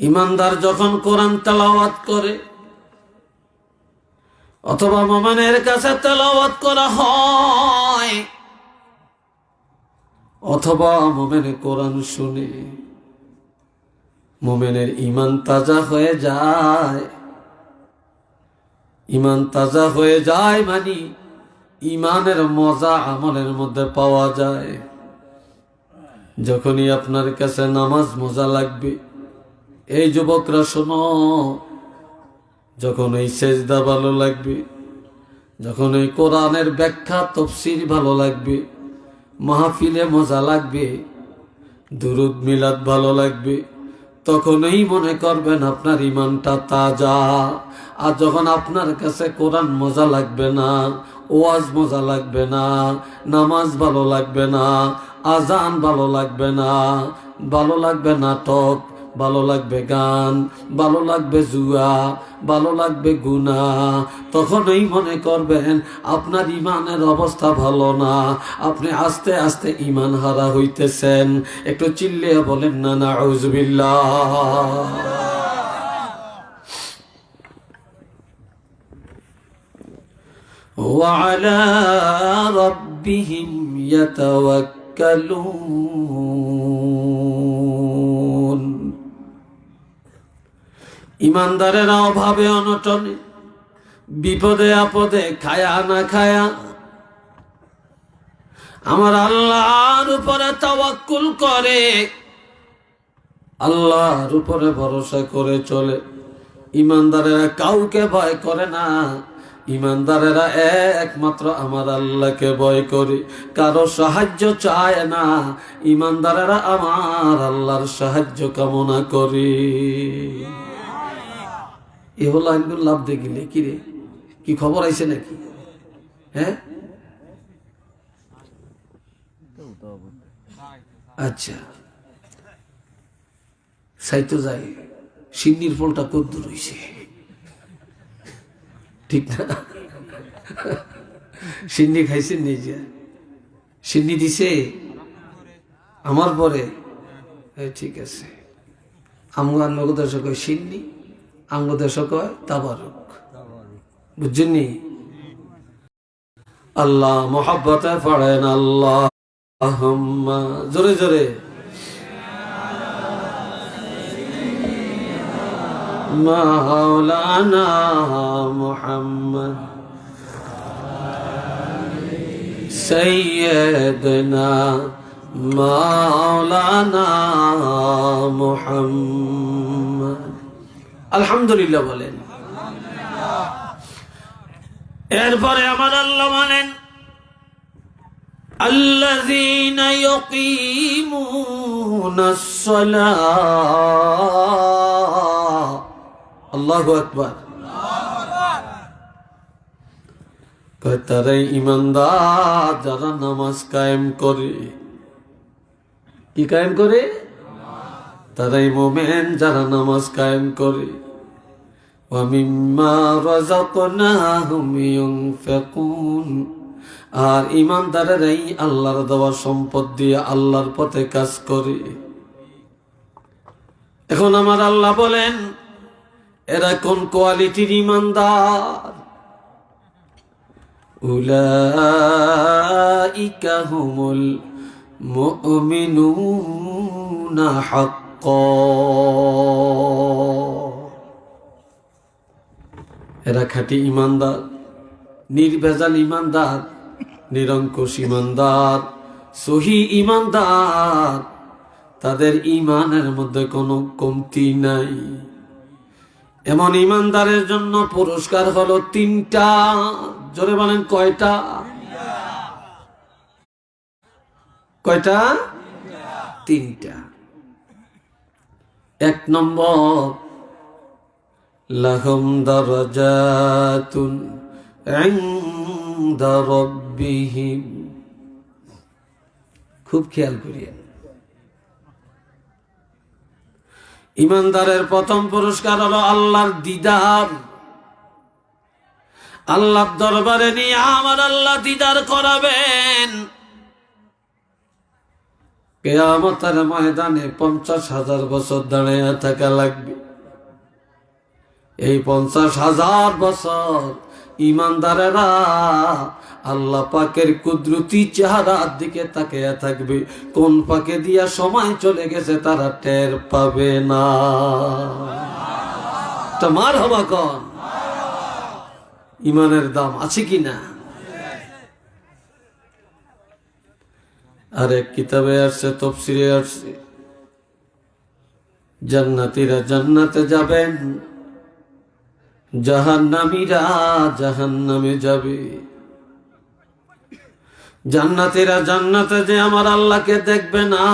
ইমানদার যখন কোরআন তেলাওয়াত করে, অথবা মোমেনের কাছে তেলাওয়াত করা হয়, অথবা মোমেনে কোরআন শুনে মোমেনের ইমান তাজা হয়ে যায়। ইমান তাজা হয়ে যায় মানে ইমানের মজা আমলের মধ্যে পাওয়া যায়। যখনই আপনার কাছে নামাজ মজা লাগবে এই যুবকরা শোনো, যখন এই সেজদা ভালো লাগবে, যখন এই কোরআনের ব্যাখ্যা, তফসির ভালো লাগবে, মাহফিলে মজা লাগবে, দুরুদ মিলাদ ভালো লাগবে, তখনই মনে করবেন আপনার ইমানটা তাজা। আর যখন আপনার কাছে কোরআন মজা লাগবে না, ওয়াজ মজা লাগবে না, নামাজ ভালো লাগবে না আজান ভালো লাগবে না, ভালো লাগবে নাটক ভালো লাগবে গান ভালো লাগবে জুয়া ভালো লাগবে গুনা তখনই মনে করবেন আপনার ইমানের অবস্থা ভালো না আপনি আস্তে আস্তে ইমান হারা হইতেছেন একটু চিল্লিয়ে বলেন না না وعلى ربهم يتوكلون ইমানদারেরা অভাবে অনটনে, বিপদে আপদে খায়া না খায়া। আমার আল্লাহর উপরে তাওয়াক্কুল করে, আল্লাহর উপরে ভরসা করে চলে। ইমানদারেরা কাউকে ভয় করে না, ইমানদারেরা একমাত্র আমার আল্লাহকে ভয় করে। কারও সাহায্য চায় না, ইমানদারেরা আমার আল্লাহর সাহায্য কামনা করে। এ হলো আইনগুলো লাভ দেখিলে কি রে। কি খবর আইছে নাকি? হ্যাঁ? আচ্ছা। সাইতো যাই, সিন্নির ফলটা কদ্দুর হইছে? ঠিক না? সিন্নি খাইছেন নিজে সিন্নি দিছে? আমার পরে? ঠিক আছে। আমগার নগদেশ কয় সিন্নি? আঙ্গ দেশ কয় আল্লাহ মোহাব্বতে পড়েন আল্লাহ জোরে জোরে। মাওলানা মোহাম্মদ সৈয়দনা মাওলানা মোহাম্মদ। আলহামদুলিল্লাহ বলেন এরপরে আমার আল্লাহ বলেন الذين يقيمون الصلاة الله أكبر তারাই ইমানদার যারা নামাজ কায়েম করে কি কায়েম করে তারাই মোমেন যারা নামাজ কায়েম করে। আর ইমানদারেরাই আল্লাহর দেওয়া সম্পদ দিয়ে আল্লাহর পথে কাজ করে। এখন আমার আল্লাহ বলেন, এরা কোন কোয়ালিটির ইমানদার উলাইকা হুমুল মুমিনুনা হক এরা খাঁটি ইমানদার, নির্ভেজাল ইমানদার, নিরঙ্কুশ ইমানদার, সহি ইমানদার। তাদের ইমানের মধ্যে কোনো কমতি নাই। এমন ইমানদারের জন্য পুরস্কার হলো তিনটা। জোরে বলেন কয়টা? কয়টা? তিনটা। এক নম্বর لهم درجات عند ربهم খুব খেয়াল করিয়া ইমানদারের প্রথম পুরস্কার হলো আল্লাহর দিদার আল্লাহর দরবারে নিয়ে আমার আল্লাহ দিদার করাবেন কেয়ামতের ময়দানে পঞ্চাশ হাজার বছর দাঁড়িয়ে থাকা লাগবে। এই পঞ্চাশ হাজার বছর ইমানদারেরা আল্লাহ পাকের কুদরতি চেহারার দিকে তাকিয়ে থাকবে। কোন পাকে দিয়া সময় চলে গেছে তারা টের পাবে না। তা মার হবা কন? ইমানের দাম আছে কি না আর এক কিতাবে আসছে তফসিরে আসছে, জান্নাতিরা জান্নাতে যাবেন, জাহান্নামীরা জাহান্নামে যাবে। জান্নাতিরা জান্নাতে যে আমার আল্লাহকে দেখবে না,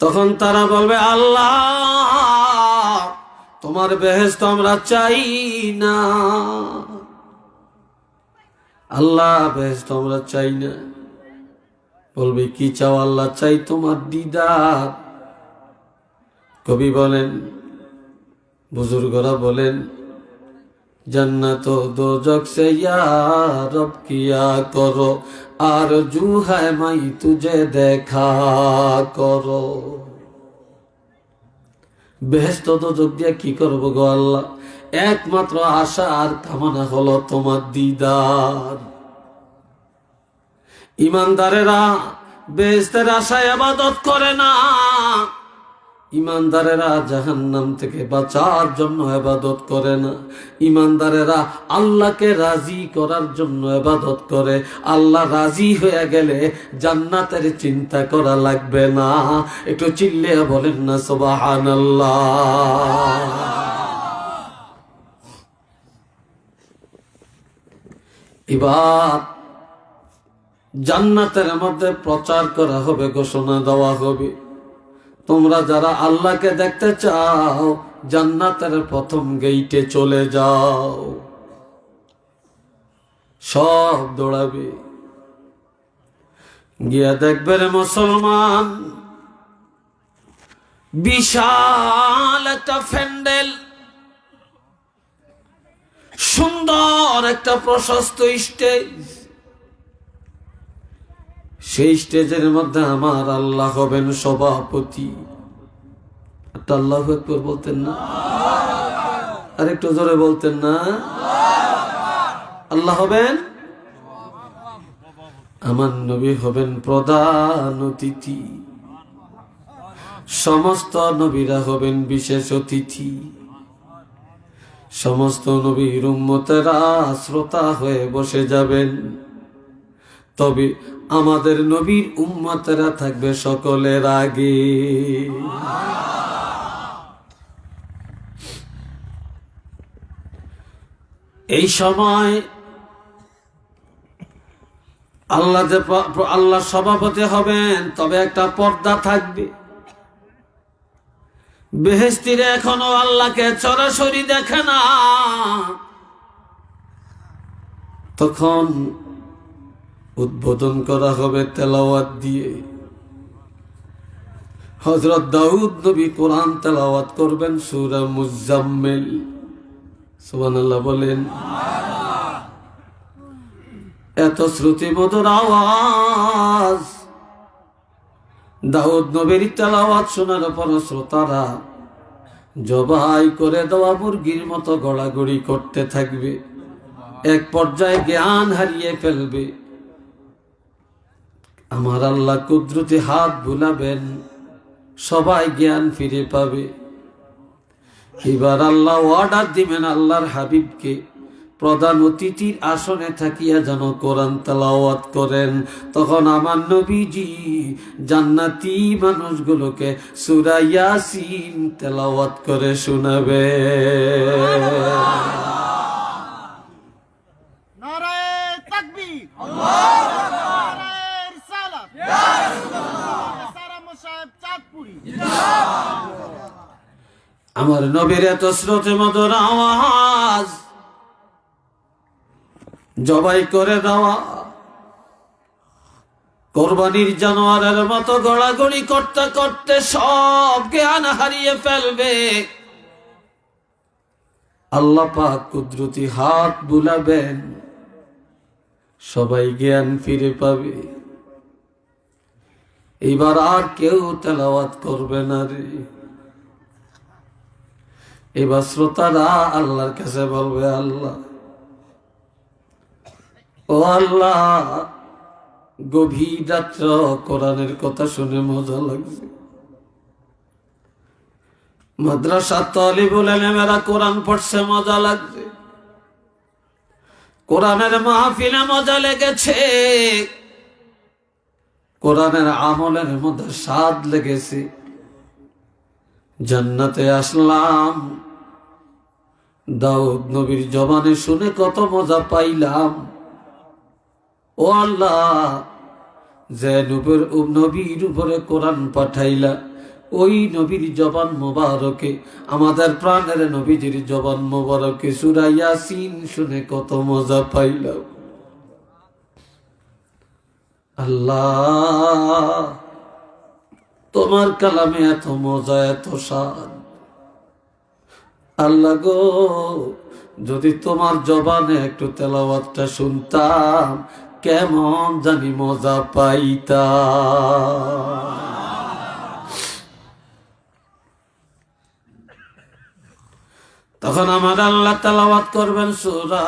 তখন তারা বলবে, আল্লাহ, তোমার বেহেস্ত আমরা চাই না। আল্লাহ বেহেস্ত আমরা চাই না। বলবে, কি চাও আল্লাহ? চাই তোমার দিদার। কবি বলেন, বুজুর্গরা বলেন, জন্নত দোজক সে রব, কিয়া করো। আর জু হ্যায় মাই তুঝে দেখা করো। বেহস্ত দোজক দিয়ে কি করব গো আল্লাহ? একমাত্র আশা আর কামনা হলো তোমার দিদার। ইমানদারেরা বেহেস্তের আশায় আবাদত করে না। ইমানদারেরা জাহান্নাম থেকে বাঁচার জন্য এবাদত করে না। ইমানদারেরা আল্লাহকে রাজি করার জন্য এবাদত করে। আল্লাহ রাজি হয়ে গেলে জান্নাতের চিন্তা করা লাগবে না। একটু চিল্লে বলেন না সোবাহান এবার জান্নাতের মধ্যে প্রচার করা হবে, ঘোষণা দেওয়া হবে। তোমরা যারা আল্লাহকে দেখতে চাও, জান্নাতের প্রথম গেইটে চলে যাও। সব দৌড়াবে। গিয়া দেখবে রে মুসলমান, বিশাল একটা ফ্যান্ডেল সুন্দর একটা প্রশস্ত স্টেজ সেই স্টেজের মধ্যে আমার আল্লাহ হবেন সভাপতি। আল্লাহ বলতেন না? আর একটু জোরে বলতেন না? আল্লাহ হবেন? আমার নবী হবেন প্রধান অতিথি। সমস্ত নবীরা হবেন বিশেষ অতিথি। সমস্ত নবীর উম্মতেরা শ্রোতা হয়ে বসে যাবেন। তবে আমাদের নবীর উম্মতেরা থাকবে সকলের আগে। এই সময় আল্লাহ যে আল্লাহ সভাপতি হবেন, তবে একটা পর্দা থাকবে। বেহেস্তিরে এখনও আল্লাহকে সরাসরি দেখে না। তখন উদ্বোধন করা হবে তেলাওয়াত দিয়ে। হজরত দাউদ নবী কোরআন তেলাওয়াত করবেন সুরা মুজাম্মেল। সুবহানাল্লাহ বলেন, এত শ্রুতি মধুর আওয়াজ। দাউদ নবীর তেলাওয়াত শোনার পর শ্রোতারা জবাই করে দেওয়া মুরগির মতো গড়াগড়ি করতে থাকবে। এক পর্যায়ে জ্ঞান হারিয়ে ফেলবে। আমার আল্লাহ কুদরতি হাত বুলাবেন, সবাই জ্ঞান ফিরে পাবে। এবার আল্লাহ অর্ডার দিবেন আল্লাহর হাবিবকে, প্রধান অতিথির আসনে থাকিয়া যেন কোরআন তেলাওয়াত করেন। তখন আমার নবীজি জান্নাতি মানুষগুলোকে সূরা ইয়াসিন তেলাওয়াত করে শোনাবে। আমার নবীর এত স্রোতে মধুর আওয়াজ, জবাই করে দেওয়া। কোরবানির জানোয়ারের মতো গড়াগড়ি করতে করতে সব জ্ঞান হারিয়ে ফেলবে। আল্লাহ পাক কুদরতি হাত বুলাবেন, সবাই জ্ঞান ফিরে পাবে। এবার আর কেউ তেলাওয়াত করবে না রে। এবার শ্রোতারা আল্লাহর কাছে বলবে, আল্লাহ, ও আল্লাহ, গভীর রাত্র কোরআনের কথা শুনে মজা লাগছে। মাদ্রাসা তলি বলে মেরা কোরআন পড়ছে, মজা লাগছে। কোরআনের মাহফিলে মজা লেগেছে। কোরআনের আমলের মধ্যে স্বাদ লেগেছে। জান্নাতে আসলাম। দাউদ নবীর জবানে শুনে কত মজা পাইলাম। ও আল্লাহ যে নবীর নবীর উপরে কোরআন পাঠাইলা। ওই নবীর জবান মোবারকে, আমাদের প্রাণের নবীজির জবান মোবারকে সুরাইয়া সিন শুনে কত মজা পাইলাম। আল্লাহ, তোমার কালামে এত মজা, এত স্বাদ। আল্লাহ গো, যদি তোমার জবানে একটু তেলাওয়াতটা শুনতাম, কেমন জানি মজা পাইতাম। তখন আমার আল্লাহ তেলাওয়াত করবেন, সুরা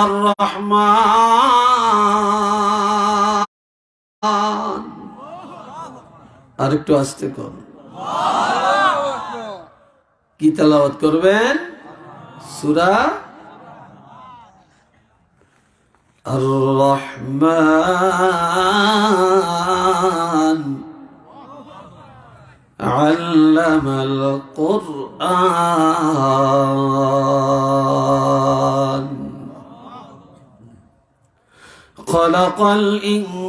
আর রহমান আর একটু আসতে কর কি তেলাওয়াত করবেন সুরা আর রহমান علم القرآن خلق الإنسان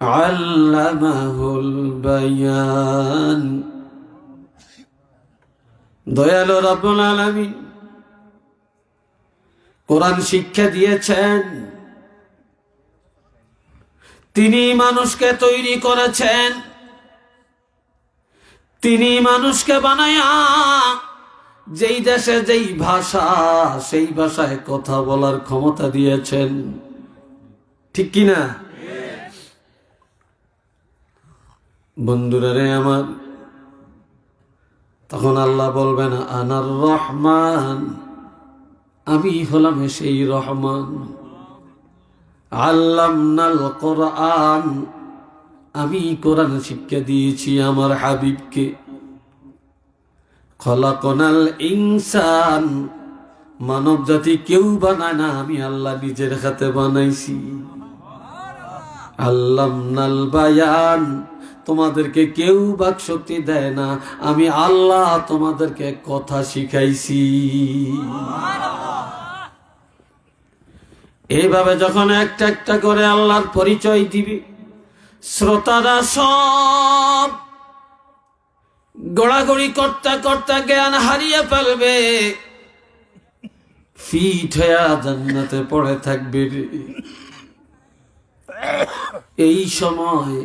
علمه البيان দয়ালু রব্বুল আলামিন কোরআন শিক্ষা দিয়েছেন তিনি মানুষকে তৈরি করেছেন তিনি মানুষকে বানায়া যেই দেশে যেই ভাষা, সেই ভাষায় কথা বলার ক্ষমতা দিয়েছেন। ঠিক কিনা? বন্ধুরা রে আমার, তখন আল্লাহ বলবেন, আনার রহমান, আমি হলাম সেই রহমান। আল্লাম আল্লামনাল কোরআন, আমি কোরআন শিক্ষা দিয়েছি আমার হাবিবকে। খলাকনাল ইনসান। মানব জাতি কেউ বানায় না, আমি আল্লাহ নিজের হাতে বানাইছি। আল্লামনাল বায়ান, তোমাদেরকে কেউ বাক শক্তি দেয় না, আমি আল্লাহ তোমাদেরকে কথা শিখাইছি। এইভাবে যখন একটা একটা করে আল্লাহর পরিচয় দিবি, শ্রোতারা সব গড়াগড়ি করতে করতে জ্ঞান হারিয়ে ফেলবে। ফিট হয়ে জান্নাতে পড়ে থাকবে। এই সময়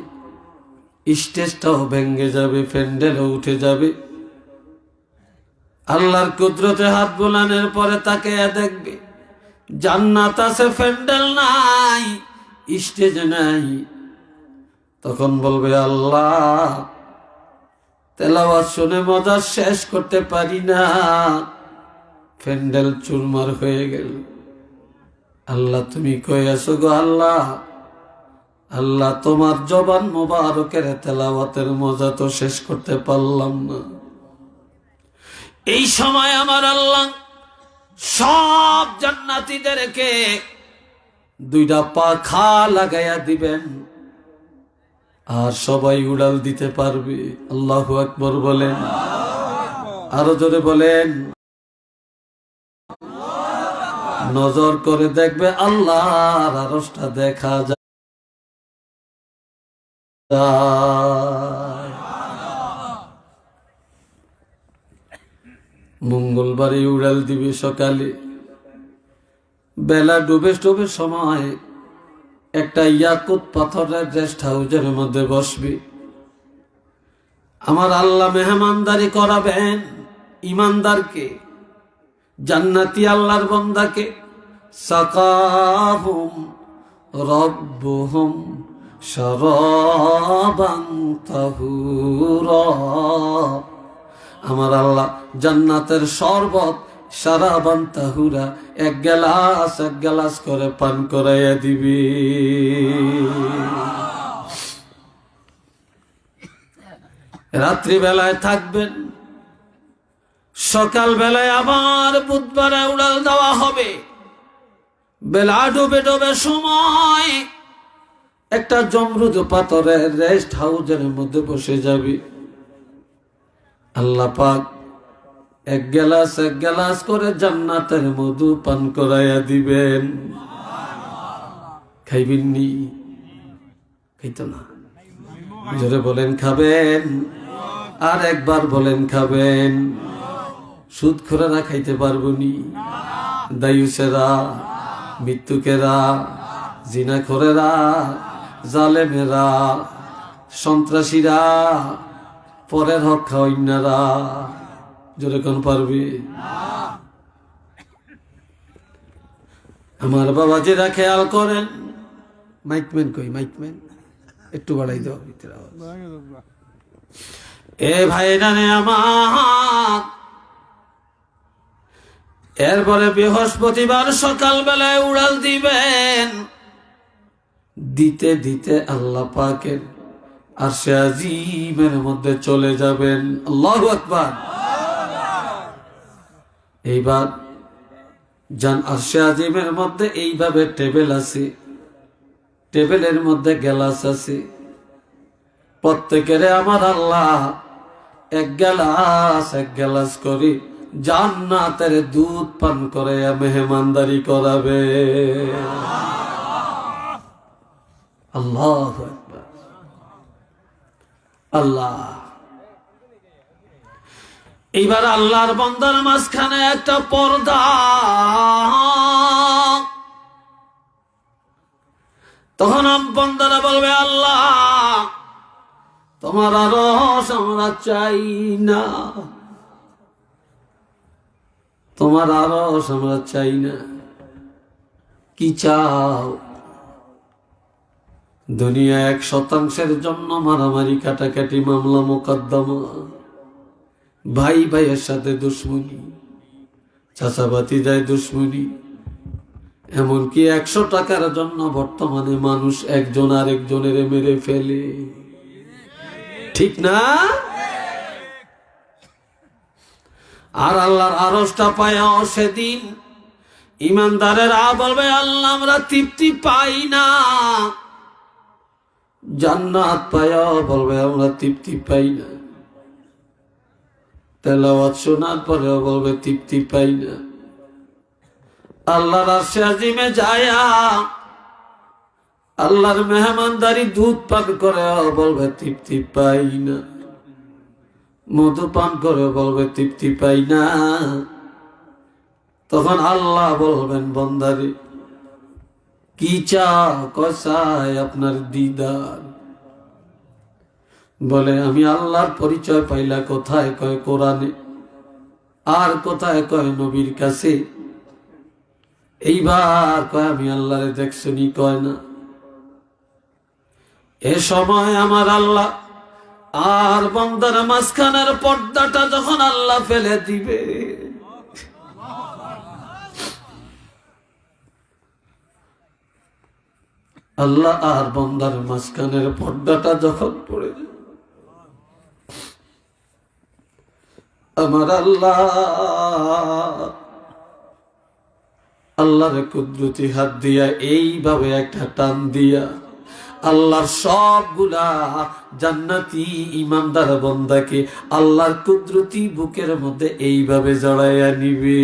স্টেজটাও ভেঙ্গে যাবে, প্যান্ডেলও উঠে যাবে। আল্লাহর কুদরতে হাত বোলানের পরে তাকে দেখবে, জান্নাত আছে, প্যান্ডেল নাই, স্টেজ নাই। তখন বলবে, আল্লাহ তেলাওয়াত শুনে মজা শেষ করতে পারি না। প্যান্ডেল চুরমার হয়ে গেল। আল্লাহ, তুমি কয়ে আছো গো আল্লাহ? আল্লাহ, তোমার জবান মোবারকের তেলাওয়াতের মজা তো শেষ করতে পারলাম না। এই সময় আমার আল্লাহ সব জান্নাতীদেরকে দুইটা পাখা লাগাইয়া দিবেন। আর সবাই উড়াল দিতে পারবে। আল্লাহ আকবর বলেন। আরও জোরে বলেন। নজর করে দেখবে আল্লাহর আরসটা দেখা যায়। মঙ্গলবারে উড়াল দিবে সকালে। বেলা ডুবে ডুবে সময় একটা ইয়াকুত পাথরের রেস্ট হাউসের মধ্যে বসবে। আমার আল্লাহ মেহমানদারি করাবেন ইমানদারকে, জান্নাতি আল্লাহর বন্দাকে। সাকাহুম রব্বুহুম আমার আল্লাহ জান্নাতের শরবত সারাবান তাহুরা এক গ্লাস এক গ্লাস করে পান করাইয়া দিবি। রাত্রিবেলায় থাকবেন সকাল বেলায় আবার বুধবারে উড়াল দেওয়া হবে। বেলা ডুবে ডুবে সময়, একটা জমরুদ পাথরের রেস্ট হাউজের মধ্যে বসে যাবি। আল্লাহ পাক এক গ্লাস এক গ্লাস করে জান্নাতের মধু পান করাইয়া দিবেন। খাইবেননি খাইতো না। জোরে বলেন, খাবেন। আর একবার বলেন, খাবেন। সুদ খোরারা খাইতে পারব নি? দায়ুসেরা মৃত্যুকেরা জিনা খোরেরা, জালেমেরা, সন্ত্রাসীরা, পরের হক খাওয়াইনারা। জোরে কোন পারবি? আমার বাবা যেটা খেয়াল করেন মাইকম্যান কই মাইকম্যান একটু বাড়াই দাও ভিতরে এ ভাই জানে আমার। এরপরে বৃহস্পতিবার সকাল বেলায় উড়াল দিবেন। দিতে দিতে আল্লাহ পাকের আর সে আজিমের মধ্যে চলে যাবেন। আল্লাহ আকবার। এইবার যান আরশে আজিমের মধ্যে এইভাবে টেবিল আছে। টেবিলের মধ্যে গ্লাস আছে। প্রত্যেকের আমার আল্লাহ এক গ্লাস এক গ্লাস করে জান্নাতের দুধ পান করে মেহমানদারি করাবে। আল্লাহ আল্লাহ। এইবার আল্লাহর বন্দার মাঝখানে একটা পর্দা। তখন বন্দারা বলবে, আল্লাহ, তোমার আরও আমরা চাই না। তোমার আরও আমরা চাই না। কি চাও? দুনিয়া এক শতাংশের জন্য মারামারি, কাটাকাটি, মামলা, মোকদ্দমা। ভাই ভাইয়ের সাথে দুশ্মনী, চাচাবাতি যায় দুশ্মনী। এমনকি একশো টাকার জন্য বর্তমানে মানুষ একজন আরেকজনের মেরে ফেলে। ঠিক না? আর আল্লাহর আরসটা পায়াও সেদিন। ইমানদারেরা বলবে আল্লাহ আমরা তৃপ্তি পাই না। জান্নাত পায়াও বলবে, আমরা তৃপ্তি পাই না। তেলাওয়াত শোনার পরেও বলবে, তৃপ্তি পাই না। আল্লাহর আরশে আজিমে যায়া আল্লাহর মেহমানদারি দুধ পান করে বলবে, তৃপ্তি পাই না। মধু পান করে বলবে, তৃপ্তি পাই না। তখন আল্লাহ বলবেন, বন্দারে, কি চা কষায় আপনার দিদার? বলে, আমি আল্লাহর পরিচয় পাইলা কোথায়? কয় কোরআনে। আর কোথায়? কয় নবীর কাছে। এইবার কয়, আমি আল্লাহরে দেখছনি কয় না। এ সময় আমার আল্লাহ আর বন্দার মাঝখানের পর্দাটা যখন আল্লাহ ফেলে দিবে। আল্লাহ আর বন্দার মাঝখানের পর্দাটা যখন পড়ে যাবে আমার আল্লাহ। আল্লাহর কুদরতি হাত দিয়া এইভাবে একটা টান দিয়া আল্লাহর সবগুলা জান্নাতি ইমানদার বন্দাকে আল্লাহর কুদরতি বুকের মধ্যে এইভাবে জড়াইয়া নিবে।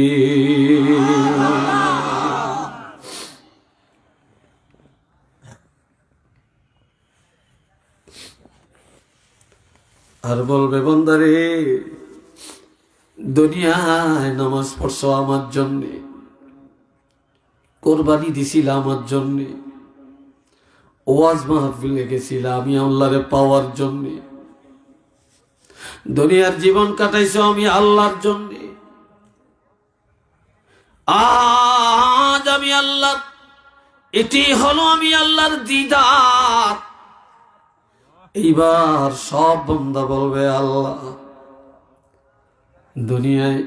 আর বলবে, বন্দারে দুনিয়ায় নামাজ পড়ছ আমার জন্যে। কোরবানি দিছিল আমার জন্যে। ওয়াজ মাহফিলে গেছিল আমি আল্লাহরে পাওয়ার জন্যে। দুনিয়ার জীবন কাটাইছো আমি আল্লাহর জন্যে। আজ আমি আল্লাহ, এটি হলো আমি আল্লাহর দিদার। এইবার সব বন্ধা বলবে, আল্লাহ দুনিয়ায়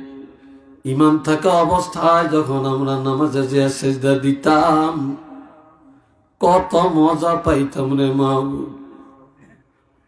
ইমান থাকা অবস্থায় যখন আমরা নামাজে যে সেজদা দিতাম, কত মজা পাইতাম রে মাহবুব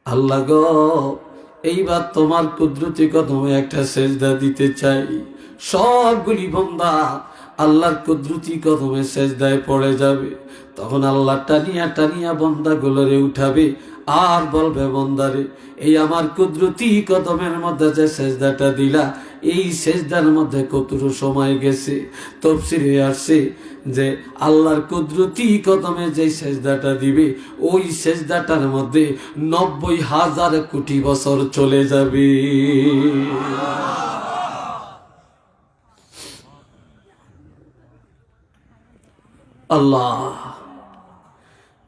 আল্লাহ গো, এইবার তোমার কুদরতি কদমে একটা সেজদা দিতে চাই। সবগুলি বন্দা আল্লাহর কুদরতি কদমে সেজদায় পড়ে যাবে। তখন আল্লাহ টানিয়া টানিয়া বন্দাগুলোরে উঠাবে। আর বলবে বন্দারে, এই আমার কুদরতি কদমের মধ্যে যে সেজদাটা দিলা, এই সেজদার মধ্যে কতটুকু সময় গেছে? তফসিরে আসছে যে আল্লাহর কুদরতি কদমে যে সেজদাটা দিবে, ওই সেজদাটার মধ্যে নব্বই হাজার কোটি বছর চলে যাবে। আল্লাহ।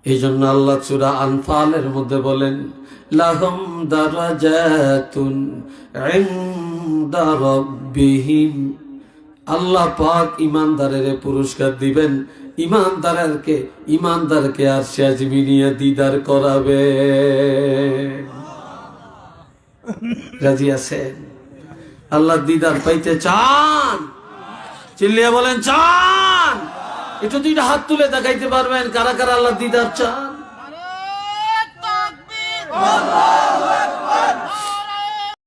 এই জন্য আল্লাহ চূড়া আনফালের মধ্যে বলেন, লাহম দারাজাতুন রাব্বিহিম। আল্লাহ পাক ইমানদারের পুরস্কার দিবেন। ইমানদারকে ইমানদারকে আর সাজমি দিদার করাবে। রাজি আছেন? আল্লাহ দিদার পাইতে চান? চিল্লিয়া বলেন, চান! একটু দুইটা হাত তুলে দেখাইতে পারবেন কারা কারা আল্লাহ দিদার চান। তাকবীর।